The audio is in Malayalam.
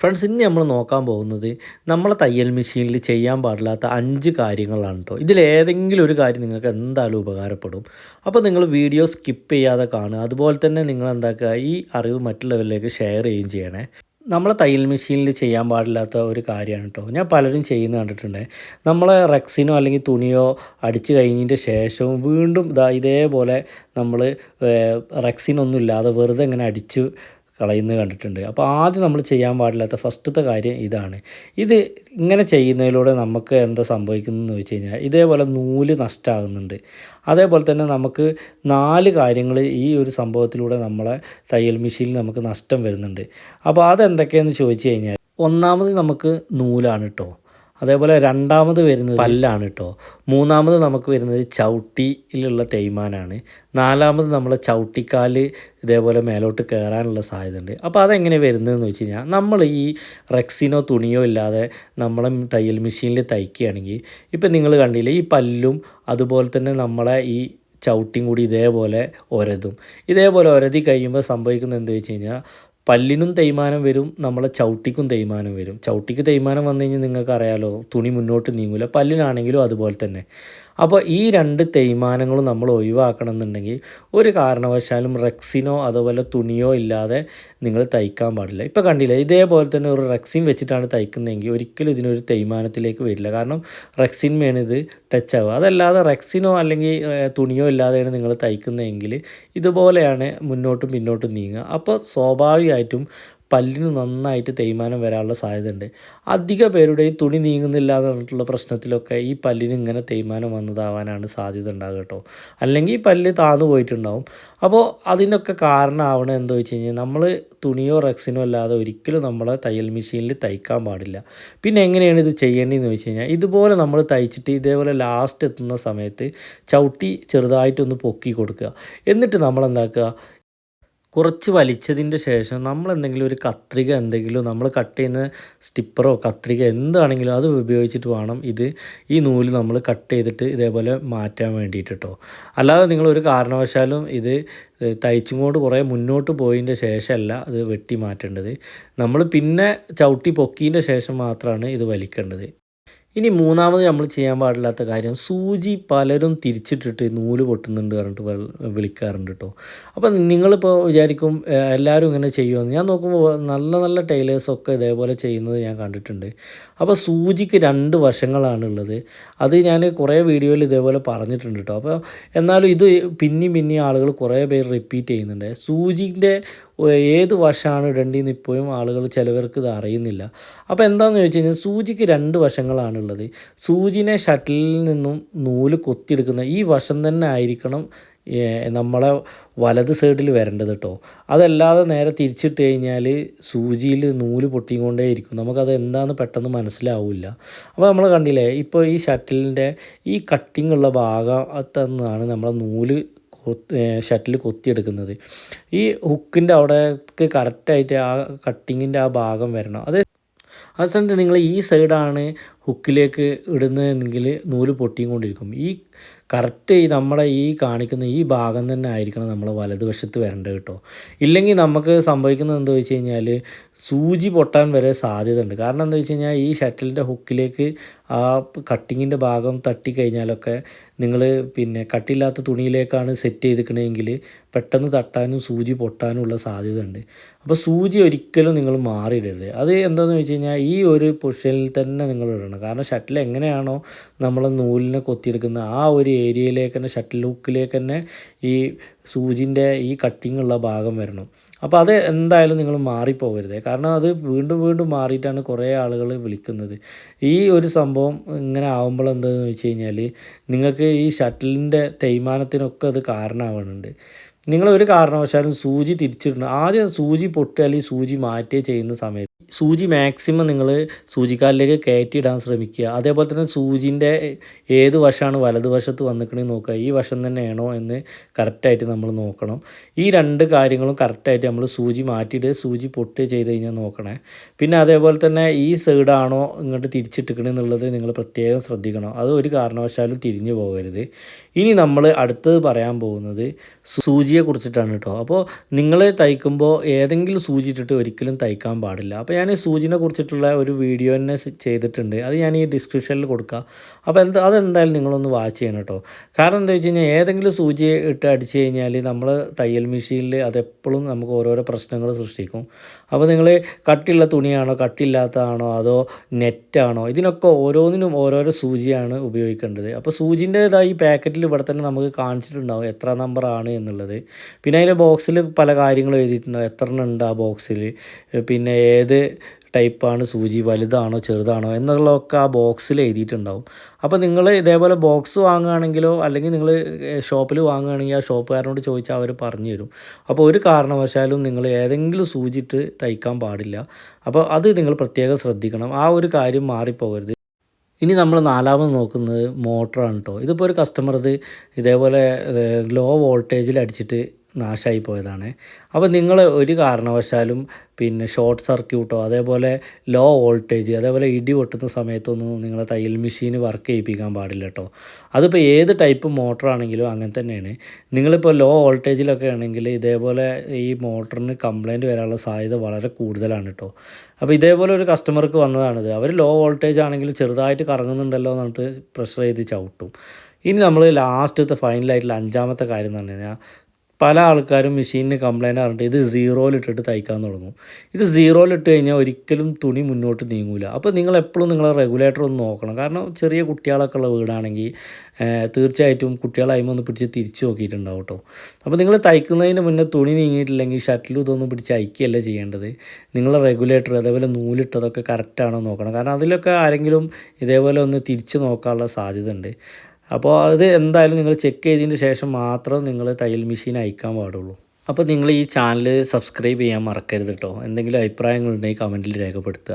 ഫ്രണ്ട്സ് ഇന്ന് നമ്മൾ നോക്കാൻ പോകുന്നത് നമ്മളെ തയ്യൽ മെഷീനിൽ ചെയ്യാൻ പാടില്ലാത്ത അഞ്ച് കാര്യങ്ങളാണ് കേട്ടോ ഇതിലേതെങ്കിലും ഒരു കാര്യം നിങ്ങൾക്ക് എന്തായാലും ഉപകാരപ്പെടും. അപ്പോൾ നിങ്ങൾ വീഡിയോ സ്കിപ്പ് ചെയ്യാതെ കാണുക. അതുപോലെ തന്നെ നിങ്ങൾ എന്താക്കുക? ഈ അറിവ് മറ്റുള്ളവരിലേക്ക് ഷെയർ ചെയ്യുകയും ചെയ്യണേ. നമ്മളെ തയ്യൽ മെഷീനിൽ ചെയ്യാൻ പാടില്ലാത്ത ഒരു കാര്യമാണ് കേട്ടോ ഞാൻ പലരും ചെയ്യുന്ന കണ്ടിട്ടുണ്ട്. നമ്മളെ റെക്സിനോ അല്ലെങ്കിൽ തുണിയോ അടിച്ച് കഴിഞ്ഞതിന്റെ ശേഷവും വീണ്ടും ഇതാ ഇതേപോലെ നമ്മൾ റെക്സിനൊന്നും ഇല്ലാതെ വെറുതെ ഇങ്ങനെ അടിച്ച് കളയുന്നത് കണ്ടിട്ടുണ്ട്. അപ്പോൾ ആദ്യം നമ്മൾ ചെയ്യാൻ പാടില്ലാത്ത ഫസ്റ്റത്തെ കാര്യം ഇതാണ്. ഇത് ഇങ്ങനെ ചെയ്യുന്നതിലൂടെ നമുക്ക് എന്താ സംഭവിക്കുന്നതെന്ന് വെച്ച് കഴിഞ്ഞാൽ ഇതേപോലെ നൂൽ നഷ്ടമാകുന്നുണ്ട് അതേപോലെ തന്നെ നമുക്ക് നാല് കാര്യങ്ങൾ ഈ ഒരു സംഭവത്തിലൂടെ നമ്മളെ തയ്യൽ മെഷീനിൽ നമുക്ക് നഷ്ടം വരുന്നുണ്ട്. അപ്പോൾ അതെന്തൊക്കെയാണെന്ന് ചോദിച്ചു കഴിഞ്ഞാൽ ഒന്നാമത് നമുക്ക് നൂലാണ് കേട്ടോ അതേപോലെ രണ്ടാമത് വരുന്നത് പല്ലാണ് കേട്ടോ മൂന്നാമത് നമുക്ക് വരുന്നത് ചവിട്ടിയിലുള്ള തേയ്മാനാണ്. നാലാമത് നമ്മളെ ചവിട്ടിക്കാൽ ഇതേപോലെ മേലോട്ട് കയറാനുള്ള സാധ്യതയുണ്ട്. അപ്പോൾ അതെങ്ങനെ വരുന്നതെന്ന് വെച്ച് കഴിഞ്ഞാൽ നമ്മൾ ഈ റെക്സിനോ തുണിയോ ഇല്ലാതെ നമ്മളെ തയ്യൽ മെഷീനിൽ തയ്ക്കുകയാണെങ്കിൽ ഇപ്പം നിങ്ങൾ കണ്ടില്ലേ ഈ പല്ലും അതുപോലെ തന്നെ നമ്മളെ ഈ ചവിട്ടിയും കൂടി ഇതേപോലെ ഒരതും. ഇതേപോലെ ഒരതി കഴിയുമ്പോൾ സംഭവിക്കുന്നത് എന്താ വെച്ച് കഴിഞ്ഞാൽ പല്ലിനും തേയ്മാനം വരും നമ്മളെ ചവിട്ടിക്കും തേയ്മാനം വരും. ചവിട്ടിക്ക് തേയ്മാനം വന്നു കഴിഞ്ഞാൽ നിങ്ങൾക്ക് അറിയാലോ തുണി മുന്നോട്ട് നീങ്ങില്ല പല്ലിനാണെങ്കിലും അതുപോലെ തന്നെ. അപ്പോൾ ഈ രണ്ട് തേയ്മാനങ്ങളും നമ്മൾ ഒഴിവാക്കണം എന്നുണ്ടെങ്കിൽ ഒരു കാരണവശാലും റെക്സിനോ അതുപോലെ തുണിയോ ഇല്ലാതെ നിങ്ങൾ തയ്ക്കാൻ പാടില്ല. ഇപ്പോൾ കണ്ടില്ല ഇതേപോലെ തന്നെ ഒരു റെക്സിൻ വെച്ചിട്ടാണ് തയ്ക്കുന്നതെങ്കിൽ ഒരിക്കലും ഇതിനൊരു തേയ്മാനത്തിലേക്ക് വരില്ല. കാരണം റെക്സിൻ ഇത് ടച്ച് ആവുക. അതല്ലാതെ റെക്സിനോ അല്ലെങ്കിൽ തുണിയോ ഇല്ലാതെയാണ് നിങ്ങൾ തയ്ക്കുന്നതെങ്കിൽ ഇതുപോലെയാണ് മുന്നോട്ടും പിന്നോട്ടും നീങ്ങുക. അപ്പോൾ സ്വാഭാവികമായിട്ടും പല്ലിന് നന്നായിട്ട് തേയ്മാനം വരാനുള്ള സാധ്യതയുണ്ട്. അധിക പേരുടെ ഈ തുണി നീങ്ങുന്നില്ല എന്ന് പറഞ്ഞിട്ടുള്ള പ്രശ്നത്തിലൊക്കെ ഈ പല്ലിന് ഇങ്ങനെ തേയ്മാനം വന്നതാവാനാണ് സാധ്യത ഉണ്ടാകുക കേട്ടോ. അല്ലെങ്കിൽ ഈ പല്ല് താന്നു പോയിട്ടുണ്ടാവും. അപ്പോൾ അതിനൊക്കെ കാരണമാവണം എന്താ വെച്ച് കഴിഞ്ഞാൽ നമ്മൾ തുണിയോ റെക്സിനോ അല്ലാതെ ഒരിക്കലും നമ്മളെ തയ്യൽ മെഷീനിൽ തയ്ക്കാൻ പാടില്ല. പിന്നെ എങ്ങനെയാണ് ഇത് ചെയ്യേണ്ടതെന്ന് വെച്ച് കഴിഞ്ഞാൽ ഇതുപോലെ നമ്മൾ തയ്ച്ചിട്ട് ഇതേപോലെ ലാസ്റ്റ് എത്തുന്ന സമയത്ത് ചവിട്ടി ചെറുതായിട്ടൊന്ന് പൊക്കി കൊടുക്കുക. എന്നിട്ട് നമ്മൾ എന്താക്കുക കുറച്ച് വലിച്ചതിന്റെ ശേഷം നമ്മൾ എന്തെങ്കിലും ഒരു കത്രിക എന്തെങ്കിലും നമ്മൾ കട്ട് ചെയ്യുന്ന സ്റ്റിപ്പറോ കത്രിക എന്താണെങ്കിലും അത് ഉപയോഗിച്ചിട്ട് വേണം ഇത് ഈ നൂൽ നമ്മൾ കട്ട് ചെയ്തിട്ട് ഇതേപോലെ മാറ്റാൻ വേണ്ടിയിട്ട് കേട്ടോ അല്ലാതെ നിങ്ങൾ ഒരു കാരണവശാലും ഇത് തയ്ച്ചും കൊണ്ട് കുറേ മുന്നോട്ട് പോയതിന്റെ ശേഷമല്ല അത് വെട്ടി മാറ്റേണ്ടത്. നമ്മൾ പിന്നെ ചവിട്ടി പൊക്കിയതിന്റെ ശേഷം മാത്രമാണ് ഇത് വലിക്കേണ്ടത്. ഇനി മൂന്നാമത് നമ്മൾ ചെയ്യാൻ പാടില്ലാത്ത കാര്യം സൂചി പലരും തിരിച്ചിട്ടിട്ട് നൂൽ പൊട്ടുന്നുണ്ട് പറഞ്ഞിട്ട് വിളിക്കാറുണ്ട് കേട്ടോ അപ്പം നിങ്ങളിപ്പോൾ വിചാരിക്കും എല്ലാവരും ഇങ്ങനെ ചെയ്യുമെന്ന്. ഞാൻ നോക്കുമ്പോൾ നല്ല നല്ല ടൈലേഴ്സൊക്കെ ഇതേപോലെ ചെയ്യുന്നത് ഞാൻ കണ്ടിട്ടുണ്ട്. അപ്പോൾ സൂചിക്ക് രണ്ട് വശങ്ങളാണുള്ളത്. അത് ഞാൻ കുറേ വീഡിയോയിൽ ഇതേപോലെ പറഞ്ഞിട്ടുണ്ട് കേട്ടോ അപ്പോൾ എന്നാലും ഇത് പിന്നെയും പിന്നെയും ആളുകൾ കുറേ പേര് റിപ്പീറ്റ് ചെയ്യുന്നുണ്ട്. സൂചിന്റെ ഏത് വശമാണ് ഇടേണ്ടതെന്ന് ഇപ്പോഴും ആളുകൾ ചിലവർക്ക് ഇത് അറിയുന്നില്ല. അപ്പോൾ എന്താണെന്ന് ചോദിച്ചു കഴിഞ്ഞാൽ സൂചിക്ക് രണ്ട് വശങ്ങളാണുള്ളത്. സൂചിനെ ഷട്ടിലിൽ നിന്നും നൂൽ കൊത്തിയെടുക്കുന്ന ഈ വശം തന്നെ ആയിരിക്കണം നമ്മളെ വലത് സൈഡിൽ വരേണ്ടത് കേട്ടോ. അതല്ലാതെ നേരെ തിരിച്ചിട്ട് കഴിഞ്ഞാൽ സൂചിയിൽ നൂൽ പൊട്ടിക്കൊണ്ടേ ഇരിക്കും. നമുക്കത് എന്താണെന്ന് പെട്ടെന്ന് മനസ്സിലാവില്ല. അപ്പോൾ നമ്മൾ കണ്ടില്ലേ ഇപ്പോൾ ഈ ഷട്ടിലിന്റെ ഈ കട്ടിങ്ങുള്ള ഭാഗത്തു നിന്നാണ് നമ്മളെ നൂൽ ഷട്ടിൽ കൊത്തിയെടുക്കുന്നത്. ഈ ഹുക്കിന്റെ അവിടേക്ക് കറക്റ്റായിട്ട് ആ കട്ടിങ്ങിന്റെ ആ ഭാഗം വരണം. അത് സമയത്ത് നിങ്ങൾ ഈ സൈഡാണ് ഹുക്കിലേക്ക് ഇടുന്നതെങ്കിൽ നൂൽ പൊട്ടിയും കൊണ്ടിരിക്കും ഈ കറക്റ്റ് ഈ നമ്മുടെ ഈ കാണിക്കുന്ന ഈ ഭാഗം തന്നെ ആയിരിക്കണം നമ്മൾ വലതുവശത്ത് വരേണ്ടത് കേട്ടോ. ഇല്ലെങ്കിൽ നമുക്ക് സംഭവിക്കുന്നത് എന്താ വെച്ച് കഴിഞ്ഞാൽ സൂചി പൊട്ടാൻ വരെ സാധ്യത ഉണ്ട് കാരണം എന്താ വെച്ച് കഴിഞ്ഞാൽ ഈ ഷട്ടിലിന്റെ ഹുക്കിലേക്ക് ആ കട്ടിങ്ങിന്റെ ഭാഗം തട്ടിക്കഴിഞ്ഞാലൊക്കെ നിങ്ങൾ പിന്നെ കട്ടില്ലാത്ത തുണിയിലേക്കാണ് സെറ്റ് ചെയ്തിരിക്കണമെങ്കിൽ പെട്ടെന്ന് തട്ടാനും സൂചി പൊട്ടാനും ഉള്ള സാധ്യത ഉണ്ട് അപ്പോൾ സൂചി ഒരിക്കലും നിങ്ങൾ മാറിയിടരുത്. അത് എന്താണെന്ന് വെച്ച് കഴിഞ്ഞാൽ ഈ ഒരു പൊസിഷനിൽ തന്നെ നിങ്ങൾ ഇടണം. കാരണം ഷട്ടിൽ എങ്ങനെയാണോ നമ്മൾ നൂലിനെ കൊത്തിയെടുക്കുന്ന ആ ഒരു ഏരിയയിലേക്ക് തന്നെ ഷട്ടിൽ ഹുക്കിലേക്ക് തന്നെ ഈ സൂചിന്റെ ഈ കട്ടിങ്ങുള്ള ഭാഗം വരണം. അപ്പോൾ അത് എന്തായാലും നിങ്ങൾ മാറിപ്പോകരുത്. കാരണം അത് വീണ്ടും വീണ്ടും മാറിയിട്ടാണ് കുറേ ആളുകൾ വിളിക്കുന്നത്. ഈ ഒരു സംഭവം ഇങ്ങനെ ആവുമ്പോൾ എന്താണെന്ന് വെച്ച് കഴിഞ്ഞാൽ നിങ്ങൾക്ക് ഈ ഷട്ടിലിന്റെ തേയ്മാനത്തിനൊക്കെ അത് കാരണമാവുന്നുണ്ട്. നിങ്ങൾ ഒരു കാരണവശാലും സൂചി തിരിച്ചിടണം. ആദ്യം സൂചി പൊട്ടുക അല്ലെങ്കിൽ സൂചി മാറ്റുക ചെയ്യുന്ന സമയത്ത് സൂചി മാക്സിമം നിങ്ങൾ സൂചിക്കാലിലേക്ക് കയറ്റിയിടാൻ ശ്രമിക്കുക. അതേപോലെ തന്നെ സൂചിന്റെ ഏത് വശമാണ് വലതുവശത്ത് വന്നിക്കണമെന്ന് നോക്കുക. ഈ വശം തന്നെയാണോ എന്ന് കറക്റ്റായിട്ട് നമ്മൾ നോക്കണം. ഈ രണ്ട് കാര്യങ്ങളും കറക്റ്റായിട്ട് നമ്മൾ സൂചി മാറ്റിയിട്ട് സൂചി പൊട്ട് ചെയ്ത് കഴിഞ്ഞാൽ നോക്കണേ. പിന്നെ അതേപോലെ തന്നെ ഈ സൈഡാണോ ഇങ്ങോട്ട് തിരിച്ചിട്ടിക്കണമെന്നുള്ളത് നിങ്ങൾ പ്രത്യേകം ശ്രദ്ധിക്കണം. അത് ഒരു കാരണവശാലും തിരിഞ്ഞു പോകരുത്. ഇനി നമ്മൾ അടുത്തത് പറയാൻ പോകുന്നത് സൂചിയെ കുറിച്ചിട്ടാണ് കേട്ടോ. അപ്പോൾ നിങ്ങൾ തയ്ക്കുമ്പോൾ ഏതെങ്കിലും സൂചി ഇട്ടിട്ട് ഒരിക്കലും തയ്ക്കാൻ പാടില്ല. അപ്പോൾ ഞാൻ സൂചിനെ കുറിച്ചിട്ടുള്ള ഒരു വീഡിയോ തന്നെ ചെയ്തിട്ടുണ്ട്. അത് ഞാൻ ഈ ഡിസ്ക്രിപ്ഷനിൽ കൊടുക്കാം. അപ്പോൾ എന്താ അതെന്തായാലും നിങ്ങളൊന്ന് വാച്ച് ചെയ്യണം കേട്ടോ. കാരണം എന്താ വെച്ച് കഴിഞ്ഞാൽ ഏതെങ്കിലും സൂചി ഇട്ട് അടിച്ച് കഴിഞ്ഞാൽ നമ്മൾ തയ്യൽ മെഷീനിൽ അതെപ്പോഴും നമുക്ക് ഓരോരോ പ്രശ്നങ്ങൾ സൃഷ്ടിക്കും. അപ്പോൾ നിങ്ങൾ കട്ടിയുള്ള തുണിയാണോ കട്ടില്ലാത്തതാണോ അതോ നെറ്റാണോ ഇതിനൊക്കെ ഓരോന്നിനും ഓരോരോ സൂചിയാണ് ഉപയോഗിക്കേണ്ടത്. അപ്പോൾ സൂചിന്റേതായി പാക്കറ്റിൽ ഇവിടെ തന്നെ നമുക്ക് കാണിച്ചിട്ടുണ്ടാവും എത്ര നമ്പറാണ് എന്നുള്ളത്. പിന്നെ അതിന്റെ ബോക്സിൽ പല കാര്യങ്ങളും എഴുതിയിട്ടുണ്ടാവും. എത്ര എണ്ണം ഉണ്ട് ആ ബോക്സിൽ പിന്നെ ഏത് ടൈപ്പാണ് സൂചി വലുതാണോ ചെറുതാണോ എന്നുള്ളതൊക്കെ ആ ബോക്സിൽ എഴുതിയിട്ടുണ്ടാവും. അപ്പോൾ നിങ്ങൾ ഇതേപോലെ ബോക്സ് വാങ്ങുകയാണെങ്കിലോ അല്ലെങ്കിൽ നിങ്ങൾ ഷോപ്പിൽ വാങ്ങുകയാണെങ്കിൽ ആ ഷോപ്പുകാരനോട് ചോദിച്ചാൽ അവർ പറഞ്ഞു തരും. അപ്പോൾ ഒരു കാരണവശാലും നിങ്ങൾ ഏതെങ്കിലും സൂചിയിട്ട് തയ്ക്കാൻ പാടില്ല. അപ്പോൾ അത് നിങ്ങൾ പ്രത്യേകം ശ്രദ്ധിക്കണം. ആ ഒരു കാര്യം മാറിപ്പോകരുത്. ഇനി നമ്മൾ നാലാമത് നോക്കുന്നത് മോട്ടറാണ് കേട്ടോ. ഇതിപ്പോൾ ഒരു കസ്റ്റമർ ഇത് ഇതേപോലെ ലോ വോൾട്ടേജിൽ അടിച്ചിട്ട് നാശമായി പോയതാണ് അപ്പോൾ നിങ്ങൾ ഒരു കാരണവശാലും പിന്നെ ഷോർട്ട് സർക്യൂട്ടോ അതേപോലെ ലോ വോൾട്ടേജ് അതേപോലെ ഇടി പൊട്ടുന്ന സമയത്തൊന്നും നിങ്ങളെ തയ്യൽ മെഷീൻ വർക്ക് ചെയ്യിപ്പിക്കാൻ പാടില്ല കേട്ടോ അതിപ്പോൾ ഏത് ടൈപ്പ് മോട്ടറാണെങ്കിലും അങ്ങനെ തന്നെയാണ്. നിങ്ങളിപ്പോൾ ലോ വോൾട്ടേജിലൊക്കെ ആണെങ്കിൽ ഇതേപോലെ ഈ മോട്ടറിന് കംപ്ലൈന്റ് വരാനുള്ള സാധ്യത വളരെ കൂടുതലാണ് കേട്ടോ അപ്പോൾ ഇതേപോലെ ഒരു കസ്റ്റമർക്ക് വന്നതാണിത്. അവർ ലോ വോൾട്ടേജ് ആണെങ്കിലും ചെറുതായിട്ട് കറങ്ങുന്നുണ്ടല്ലോ എന്ന് പറഞ്ഞിട്ട് പ്രഷർ ചെയ്ത് ചവിട്ടും. ഇനി നമ്മൾ ലാസ്റ്റത്തെ ഫൈനലായിട്ടുള്ള അഞ്ചാമത്തെ കാര്യം എന്ന് പറഞ്ഞു കഴിഞ്ഞാൽ പല ആൾക്കാരും മെഷീനിന് കംപ്ലൈന്റ് പറഞ്ഞിട്ട് ഇത് സീറോയിലിട്ടിട്ട് തയ്ക്കാൻ തുടങ്ങും. ഇത് സീറോയിലിട്ട് കഴിഞ്ഞാൽ ഒരിക്കലും തുണി മുന്നോട്ട് നീങ്ങൂല. അപ്പോൾ നിങ്ങൾ എപ്പോഴും നിങ്ങളെ റെഗുലേറ്റർ ഒന്ന് നോക്കണം. കാരണം ചെറിയ കുട്ടികളൊക്കെ ഉള്ള വീടാണെങ്കിൽ തീർച്ചയായിട്ടും കുട്ടികളായ്മ ഒന്ന് പിടിച്ച് തിരിച്ചു നോക്കിയിട്ടുണ്ടാവും കേട്ടോ അപ്പോൾ നിങ്ങൾ തയ്ക്കുന്നതിന് മുന്നേ തുണി നീങ്ങിയിട്ടില്ലെങ്കിൽ ഷട്ടിലും ഇതൊന്നും പിടിച്ച് അയക്കുകയല്ല ചെയ്യേണ്ടത്. നിങ്ങളെ റെഗുലേറ്റർ അതേപോലെ നൂലിട്ടതൊക്കെ കറക്റ്റാണോ നോക്കണം. കാരണം അതിലൊക്കെ ആരെങ്കിലും ഇതേപോലെ ഒന്ന് തിരിച്ച് നോക്കാനുള്ള സാധ്യത ഉണ്ട് അപ്പോൾ അത് എന്തായാലും നിങ്ങൾ ചെക്ക് ചെയ്തതിന് ശേഷം മാത്രം നിങ്ങൾ തയ്യൽ മെഷീൻ അയക്കാൻ പാടുള്ളൂ. അപ്പോൾ നിങ്ങൾ ഈ ചാനൽ സബ്സ്ക്രൈബ് ചെയ്യാൻ മറക്കരുത് കേട്ടോ എന്തെങ്കിലും അഭിപ്രായങ്ങളുണ്ടെങ്കിൽ കമന്റിൽ രേഖപ്പെടുത്തുക.